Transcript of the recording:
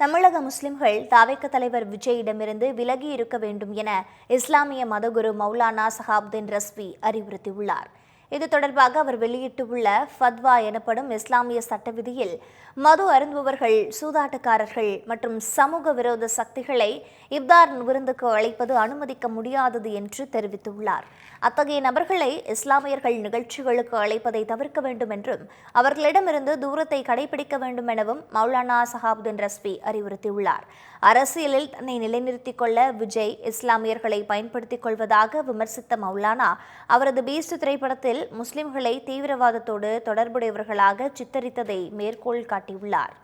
தமிழக முஸ்லிம்கள் தாவேக்க தலைவர் விஜயிடமிருந்து விலகி இருக்க வேண்டும் என இஸ்லாமிய மதகுரு மௌலானா சஹாப்தீன் ரஸ்வி அறிவுறுத்தியுள்ளார். இது தொடர்பாக அவர் வெளியிட்டுள்ள ஃபத்வா எனப்படும் இஸ்லாமிய சட்ட விதியில் மது அருந்துபவர்கள் சூதாட்டக்காரர்கள் மற்றும் சமூக விரோத சக்திகளை இப்தார் விருந்துக்கு அழைப்பது அனுமதிக்க முடியாதது என்று தெரிவித்துள்ளார். அத்தகைய நபர்களை இஸ்லாமியர்கள் நிகழ்ச்சிகளுக்கு அழைப்பதை தவிர்க்க வேண்டும் என்றும் அவர்களிடமிருந்து தூரத்தை கடைபிடிக்க வேண்டும் எனவும் மௌலானா சஹாபுதீன் ரஸ்வி அறிவுறுத்தியுள்ளார். அரசியலில் தன்னை நிலைநிறுத்திக் கொள்ள விஜய் இஸ்லாமியர்களை பயன்படுத்திக் கொள்வதாக விமர்சித்த மௌலானா அவரது பீஸ்ட் திரைப்படத்தில் முஸ்லிம்களை தீவிரவாதத்தோடு தொடர்புடையவர்களாக சித்தரித்ததை மேற்கோள் காட்டியுள்ளார்.